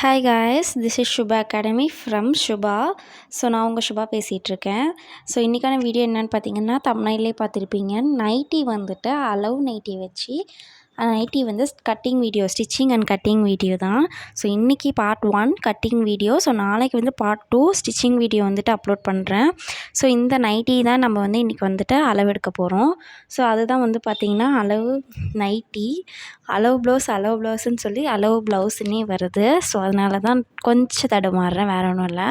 Hi guys this is Subha academy from Subha so நான் உங்கள் சுபா பேசிகிட்ருக்கேன் ஸோ இன்றைக்கான வீடியோ என்னென்னு பார்த்தீங்கன்னா தமிழ்நாட்டிலே பார்த்துருப்பீங்க. நைட்டி வந்துட்டு அளவு நைட்டி வச்சு நைட்டி வந்து cutting video stitching and cutting video தான். ஸோ இன்றைக்கி part one cutting video so நாளைக்கு வந்து பார்ட் டூ ஸ்டிச்சிங் வீடியோ வந்துட்டு அப்லோட் பண்ணுறேன் ஸோ இந்த நைட்டி தான் நம்ம வந்து இன்றைக்கி வந்துட்டு அளவெடுக்க போகிறோம் ஸோ அதுதான் வந்து பார்த்திங்கன்னா அளவு நைட்டி அளவு ப்ளவுஸ் அளவு ப்ளவுஸ்ன்னு சொல்லி அளவு ப்ளவுஸ்ன்னே வருது. ஸோ அதனால தான் கொஞ்சம் தடுமாறுறேன் வேறு ஒன்றும் இல்லை.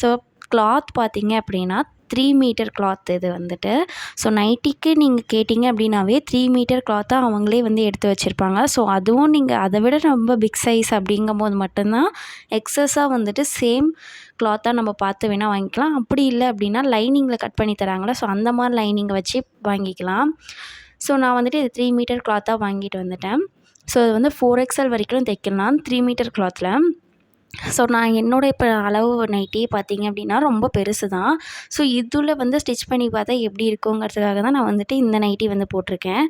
ஸோ கிளாத் பார்த்திங்க அப்படின்னா த்ரீ மீட்டர் கிளாத் இது வந்துட்டு. ஸோ நைட்டிக்கு நீங்கள் கேட்டிங்க அப்படின்னாவே த்ரீ மீட்டர் கிளாத்தாக அவங்களே வந்து எடுத்து வச்சுருப்பாங்க. ஸோ அதுவும் நீங்கள் அதை விட ரொம்ப பிக் சைஸ் அப்படிங்கும் போது மட்டும்தான் எக்ஸஸாக வந்துட்டு சேம் கிளாத்தாக நம்ம பார்த்து வேணால் வாங்கிக்கலாம். அப்படி இல்லை அப்படின்னா லைனிங்கில் கட் பண்ணி தராங்களா? ஸோ அந்த மாதிரி லைனிங்கை வச்சு வாங்கிக்கலாம். ஸோ நான் வந்துட்டு இது த்ரீ மீட்டர் கிளாத்தாக வாங்கிட்டு வந்துட்டேன். ஸோ அது வந்து ஃபோர் எக்ஸ்எல் வரைக்கும் தைக்கலாம். த்ரீ மீட்டர் கிளாத்தில் ஸோ நான் என்னோடய இப்போ அளவு நைட்டி பார்த்திங்க அப்படின்னா ரொம்ப பெருசு தான் ஸோ இதில் வந்து ஸ்டிச் பண்ணி பார்த்தா எப்படி இருக்குங்கிறதுக்காக தான் நான் வந்துட்டு இந்த நைட்டி வந்து போட்டிருக்கேன்.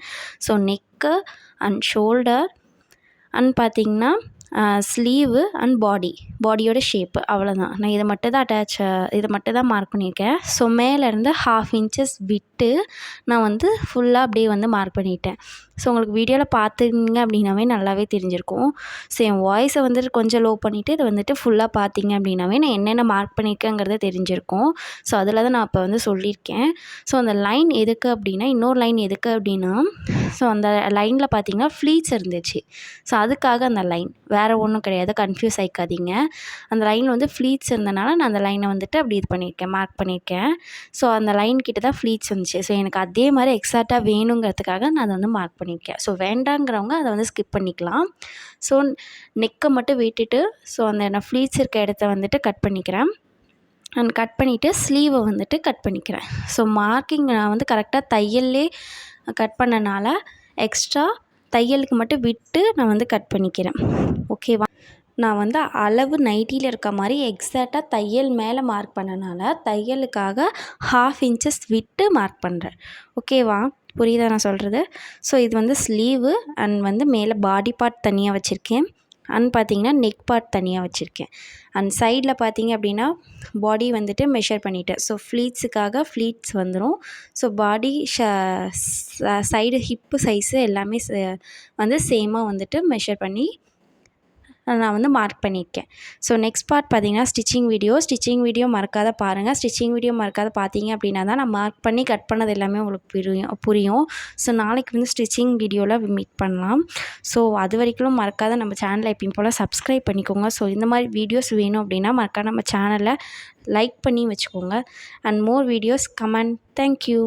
So neck and shoulder and பார்த்திங்கன்னா ஸ்லீவு அண்ட் பாடி பாடியோட ஷேப்பு அவ்வளோதான் நான் இதை மட்டும் தான் அட்டாச் இதை மட்டும் தான் மார்க் பண்ணியிருக்கேன். ஸோ மேலேருந்து ஹாஃப் இன்ச்சஸ் விட்டு நான் வந்து ஃபுல்லாக அப்படியே வந்து மார்க் பண்ணிட்டேன். ஸோ உங்களுக்கு வீடியோவில் பார்த்துங்க அப்படின்னாவே நல்லாவே தெரிஞ்சிருக்கும். ஸோ என் வாய்ஸை வந்துட்டு கொஞ்சம் லோ பண்ணிவிட்டு இதை வந்துட்டு ஃபுல்லாக பார்த்தீங்க அப்படின்னாவே நான் என்னென்ன மார்க் பண்ணியிருக்கேங்கிறத தெரிஞ்சிருக்கும். ஸோ அதில் தான் நான் இப்போ வந்து சொல்லியிருக்கேன். ஸோ அந்த லைன் எதுக்கு அப்படின்னா இன்னொரு லைன் எதுக்கு அப்படின்னா ஸோ அந்த லைனில் பார்த்தீங்கன்னா ஃப்ளீட்ஸ் இருந்துச்சு. ஸோ அதுக்காக அந்த லைன் வேறு ஒன்றும் கிடையாது. கன்ஃபியூஸ் ஆகிக்காதீங்க அந்த லைனில் வந்து ஃப்ளீட்ஸ் இருந்தனால நான் அந்த லைனை வந்துட்டு அப்படி இது பண்ணியிருக்கேன் மார்க் பண்ணியிருக்கேன் ஸோ அந்த லைன் கிட்ட தான் ஃப்ளீட்ஸ் வந்துச்சு ஸோ எனக்கு அதே மாதிரி எக்ஸாக்டாக வேணுங்கிறதுக்காக நான் அதை வந்து மார்க் பண்ணியிருக்கேன் ஸோ வேண்டாங்கிறவங்க அதை வந்து ஸ்கிப் பண்ணிக்கலாம். ஸோ நெக்கை மட்டும் விட்டுட்டு ஸோ அந்த நான் ஃப்ளீட்ஸ் இருக்க இடத்த வந்துட்டு கட் பண்ணிக்கிறேன். அண்ட் கட் பண்ணிவிட்டு ஸ்லீவை வந்துட்டு கட் பண்ணிக்கிறேன். ஸோ மார்க்கிங் நான் வந்து கரெக்டாக தையல்லே கட் பண்ணனால எக்ஸ்ட்ரா தையலுக்கு மட்டும் விட்டு நான் வந்து கட் பண்ணிக்கிறேன். ஓகேவா நான் வந்து அளவு நைட்டியில் இருக்க மாதிரி எக்ஸாக்டாக தையல் மேலே மார்க் பண்ணனால தையலுக்காக ஹாஃப் இன்ச்சஸ் விட்டு மார்க் பண்ணுறேன் ஓகேவா புரியுதா நான் சொல்கிறது ஸோ இது வந்து ஸ்லீவு அண்ட் வந்து மேலே பாடி பார்ட் தனியாக வச்சுருக்கேன். அண்ட் பார்த்தீங்கன்னா நெக் பார்ட் தனியாக வச்சுருக்கேன். அண்ட் சைடில் பார்த்தீங்க அப்படின்னா பாடி வந்துட்டு மெஷர் பண்ணிவிட்டேன் ஸோ ஃப்ளீட்ஸுக்காக ஃப்ளீட்ஸ் வந்துடும் ஸோ பாடி ஷ சைடு ஹிப்பு சைஸு எல்லாமே வந்து சேமாக வந்துட்டு மெஷர் பண்ணி நான் வந்து மார்க் பண்ணியிருக்கேன். ஸோ நெக்ஸ்ட் பார்ட் பார்த்தீங்கன்னா ஸ்டிச்சிங் வீடியோ ஸ்டிச்சிங் வீடியோ மறக்காத பாருங்கள் ஸ்டிச்சிங் வீடியோ மறக்காத பார்த்தீங்க அப்படின்னா தான் நான் மார்க் பண்ணி கட் பண்ணது எல்லாமே உங்களுக்கு புரியும் புரியும். ஸோ நாளைக்கு வந்து ஸ்டிச்சிங் வீடியோவில் மீட் பண்ணலாம். ஸோ அது வரைக்கும் மறக்காத நம்ம சேனலை எப்பயும் போல் சப்ஸ்கிரைப் பண்ணிக்கோங்க. ஸோ இந்த மாதிரி வீடியோஸ் வேணும் அப்படின்னா மறக்காத நம்ம சேனலை லைக் பண்ணி வச்சுக்கோங்க. And more videos comment thank you